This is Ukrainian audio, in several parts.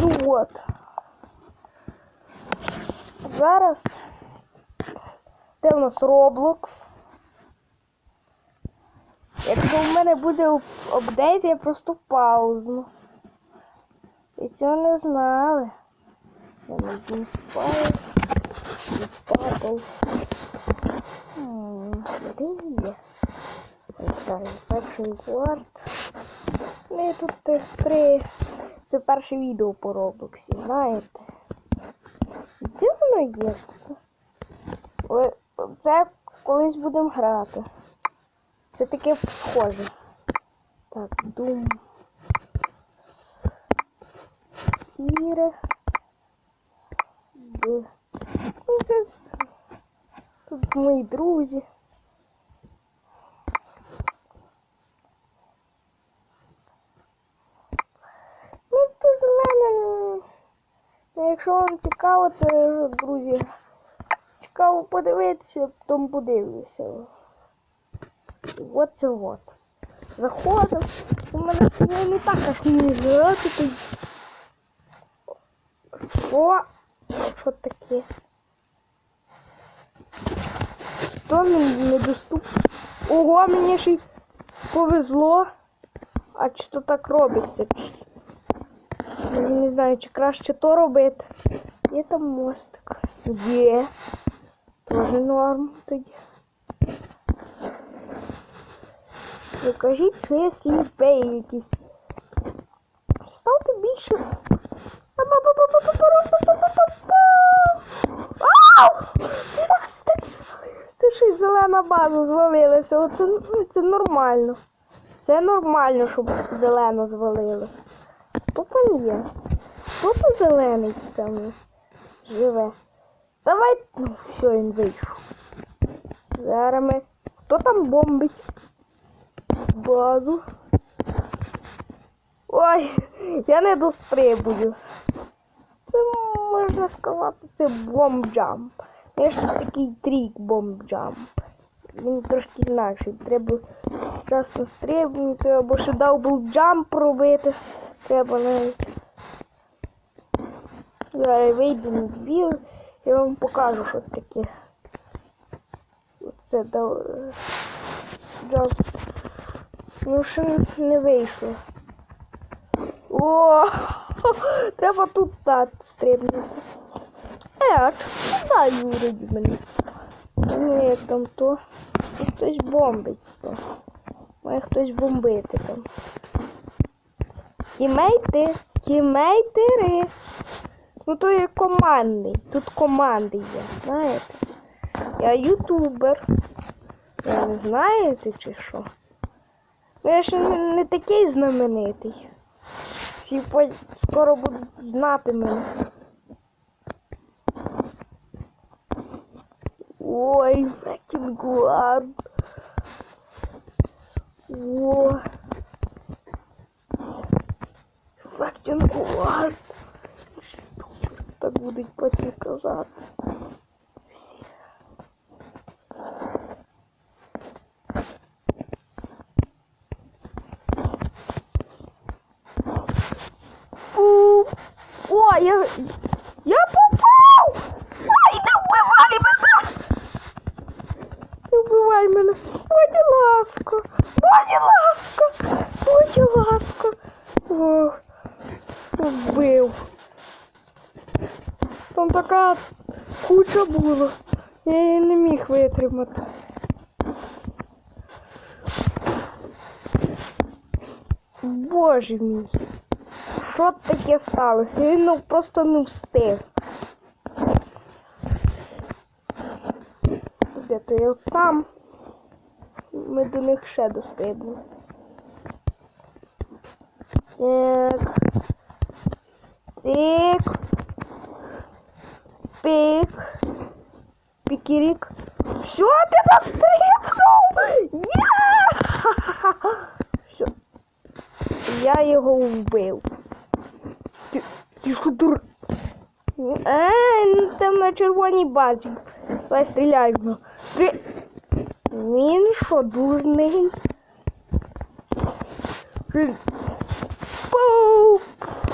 Ну от. Зараз. Де у нас Roblox? Якщо в мене буде ап- апдейт, я просто паузну. Ви цього не знали. Я не знаю спаю. Падав. Перший кварт. Ну і тут три. Це перше відео по Роблоксі, знаєте? Де воно є тут? Це колись будемо грати. Це таке схоже. Так, Doom. Іре. Б. Ну, тут мої друзі. Ну, то зелене. Ну, Якщо вам цікаво, це друзі. Цікаво подивитися, потім подивлюся. От це от. Заходив. У мене не так аж не грати. то- Що? Що таке? Що мені недоступно? Ого, мені ще й повезло. А чи то так робиться? Я не знаю, чи краще то робити. Є там мостик. Є. Тоже норм тоді. Ви кажіть, що я сліпий якийсь. Ставте більше. Це щось зелена база звалилася. Оце ну, це нормально. Це нормально, щоб зелена звалилась. Хто там є? Хто то зелений там живе? Давай. Ну, все, він вийшов. Зараз ми. Хто там бомбить? Базу. Ой, я не дострибую. Це можна сказати, це бомбджамп. Є ще такий трік бомбджамп. Він трошки інакший. Треба час настрибнути, або ще даблджамп робити. Треба навіть. Зараз вийду на двір, я вам покажу, що таке. Це дав. Джамп. Ну, ще не- вийшло. О, треба тут так стрибнути. Е, а чому да, Юрій мене став? Ну, там то. Хтось бомбить то. Має хтось бомбити там. Тімейти, тімейтери. Ну то є командний. Тут команди є, знаєте? Я ютубер. Ви не знаєте чи що? Ну я ще не, не такий знаменитий. Всі по- скоро будуть знати мене. Ой, guard. О. Guard. Так будуть потім казати. Всі. Фу. О, я... Я попав! Ой, не вбивай мене! Не вбивай мене! Будь ласка! Будь ласка! Будь ласка! О, вбив. Там така куча була. Я її не міг витримати. Боже мій. Що таке сталося? Він ну, просто не встиг. Де то я там? Ми до них ще достигнемо. Так. Тик. Пик. Пікірік. Все, ти дострибнув! Є! Все. Я його вбив. Ти, ти що дур... А, ну, там на червоній базі. Давай стріляємо. Стрі... Він що, дурний? Він- Пу!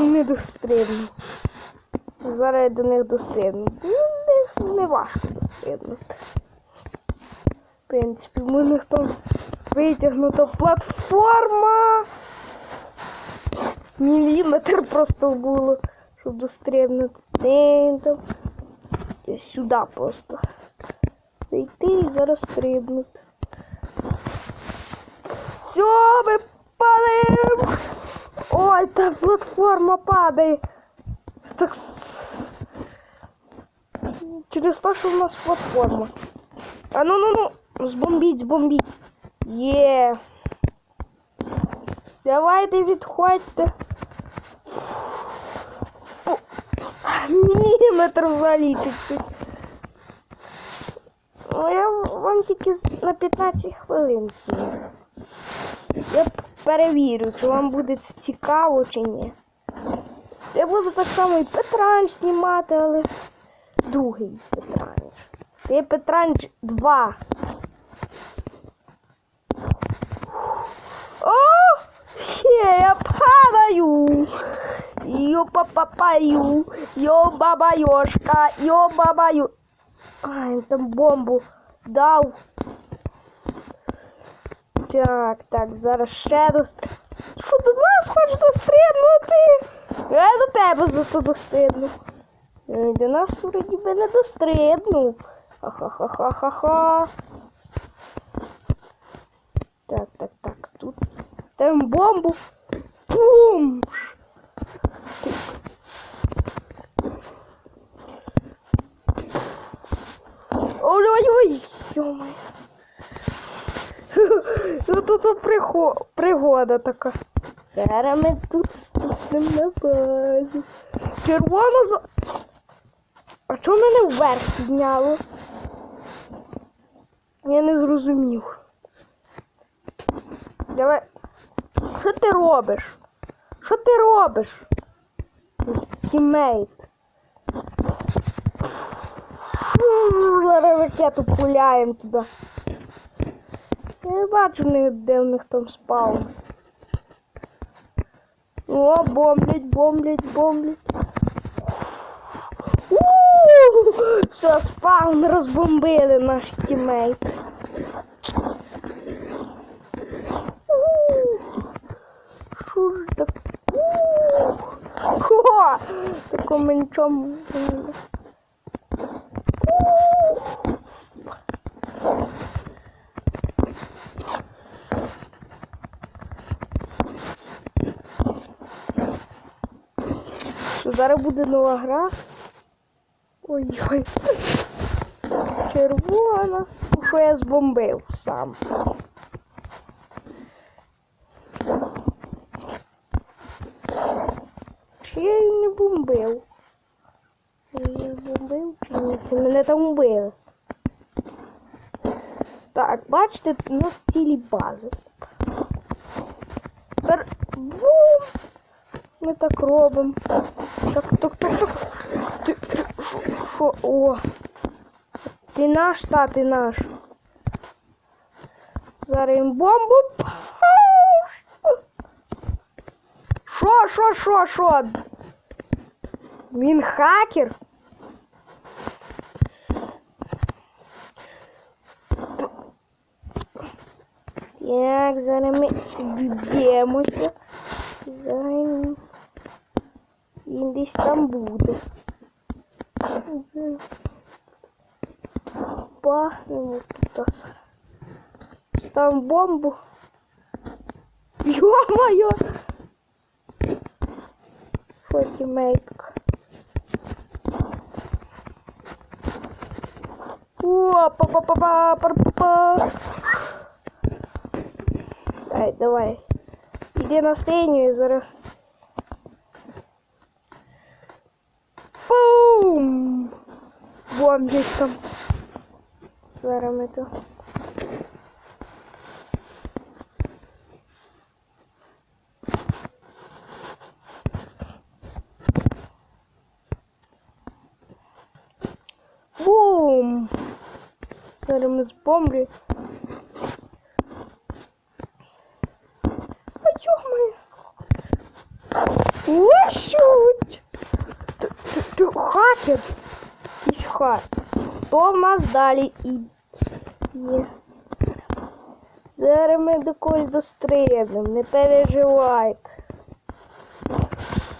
Не дострибну. Зараз я до них дострибну. Ну, не, не важко дострибнути. В принципі, в мене там витягнута платформа. Міліметр просто було, щоб дострибнути. Там. Сюди просто. Зайти і зараз стрибнути. Все, ми падаємо. Ой, та платформа падає. Так. Через те, що в нас платформа. А ну ну ну, збомбіть, збомбіть. Є. Давайте відходьте. О, Міліметр взагалі чуть-чуть. Ну, я вам тільки на 15 хвилин. Я п- перевірю, чи вам буде це цікаво чи ні. Я буду так само і Петранч знімати, але другий Петранч. Є Петранч 2. О! Ще я падаю! Йо папапаю, йо бабайошка, йо бабаю. Ай, там бомбу дав. Так, так, зараз ще до... Що до нас хочеш дострибнути? Я до тебе зато дострибну. Е, До нас вроді би не дострибнув. Ха-ха-ха-ха-ха-ха. Так, так, так, тут ставимо бомбу. Бум! Ой-ой-ой! Йомай. Ну тут пригода така. Зараз ми тут стукнемо на базі. Червоно за. А чого мене вверх підняло? Я не зрозумів. Давай. Що ти робиш? Що ти робиш? Тімейт. Зараз ракету пуляємо туди. Я не бачу, де в них там спаун. О, бомблять, бомблять, бомблять. Все, спаун розбомбили наш тімейт. Що ж так? Хо! Такому нічому. не було. Ууу! Що зараз буде нова гра? Ой-ой. Червона. Ну, що я збомбив сам. Чи я її не бомбив? Я бомбив чи ні? Чи мене там вбили? Так, бачите, у нас цілі бази. Тепер бум! Ми так робимо. Так, так, так, так. Ти, шо, шо, о. Ти наш, та, ти наш. Зараз їм бомбу. Шо, шо, шо, шо? Він хакер? Так, зараз ми б'ємося. Зараз він- він десь там буде. Зараз Бахнемо тут. Ставимо бомбу. Йо-моє! Фотімейтка. О, па па па па па па Давай, давай. Іди на синю і зараз. Бомбить там. Зараз ми то. Бум! Зараз ми з бомблі. А йо-моє! Ось що? ракет. Хат. То в нас далі є. Зараз ми до когось дострибнемо, не переживайте.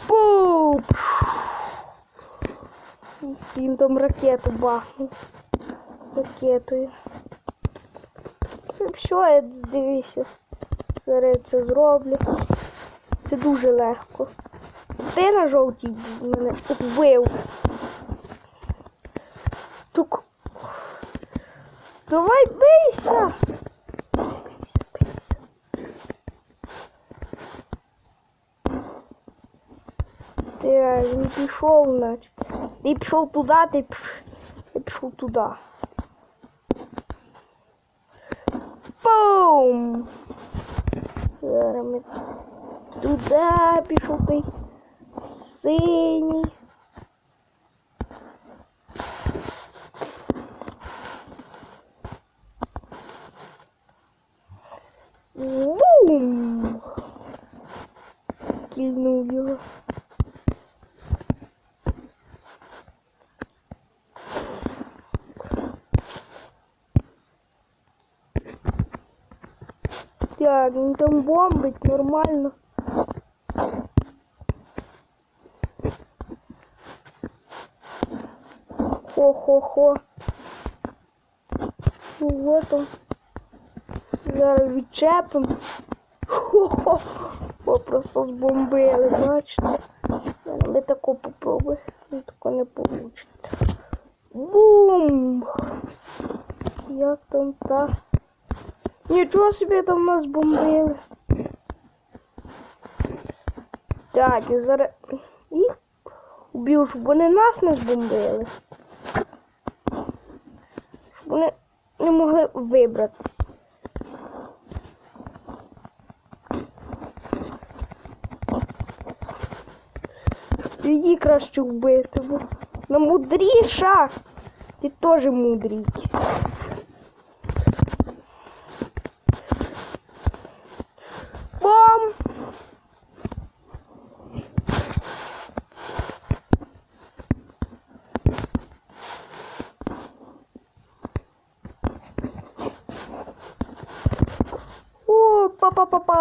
Пуп! Він там ракету бахнув. Ракетою. Що я дивися? Зараз я це зроблю. Це дуже легко. Ти на жовтій мене вбив. Тук. Давай бийся. Бийся, бийся. Ти, він пішов, наче. Ти пішов туди, ти пішов, ти пішов туди. Бум! Зараз ми туди пішов той синій. Бум! Кільнув його. Так, він там бомбить нормально. Хо-хо-хо. Ну, Вот он. Зараз відчепимо. Хо-хо. Просто збомбили, бачите? Ми тако попробуємо. Ну, тако не вийде. Бум! Як там так? Нічого собі там нас бомбили. Так, і зараз їх уб'ю, щоб вони нас не збомбили. Щоб вони не могли вибратись. Її краще вбити, бо вона мудріша. Ти теж мудрий якийсь. Бом! О, па-па-па-па!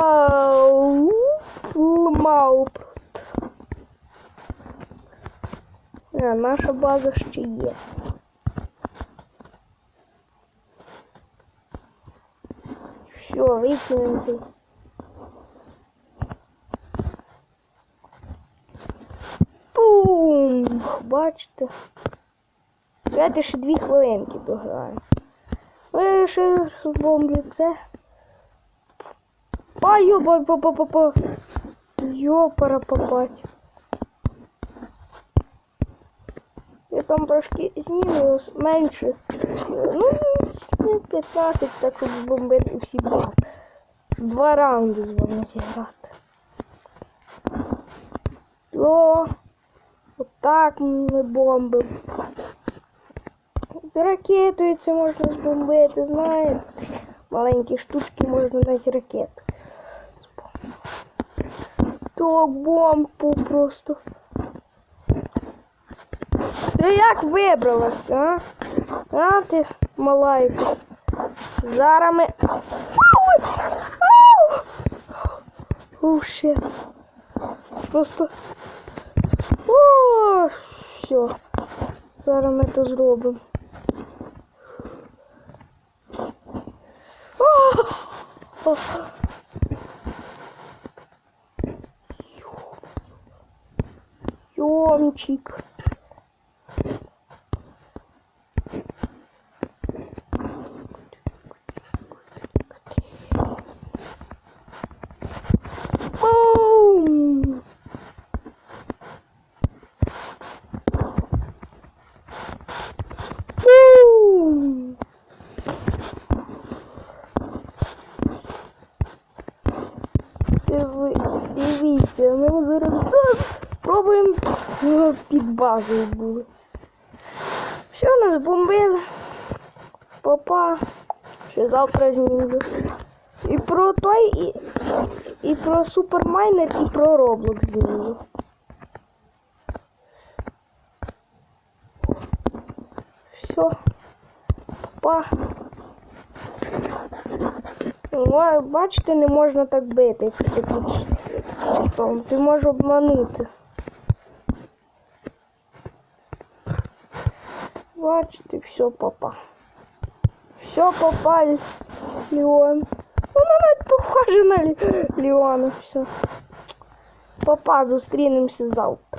Флмау А, наша база ще є. Все, викинемо цей. Бум! Бачите? Давайте ще дві хвилинки дограємо. Ну, я ще бомблю це. А, йоба, па па па па Йопара попать. там трошки зніму менше. Ну, 15, так щоб бомбити всі бати. Два раунди з вами зіграти. О, отак ми бомбимо. Ракетою це можна збомбити, знаєте. Маленькі штучки можна навіть ракети. То бомбу просто. Ти як вибралася, а? А ти мала якась. Зараз ми. Ау! Ау! О, щет. Просто. О, все. Зараз ми це зробимо. О! Йомчик. Базою були. Все, нас бомбили. Папа. Ще завтра знімлю. І про той, і, і про супермайнер, і про Роблок знімлю. Все. Па. О, бачите, не можна так бити. Ти можеш обманути. Бачите, все, папа. Все, папа, Леон. Вона навіть похожа на Лі... Леона. Все. Папа, зустрінемося завтра.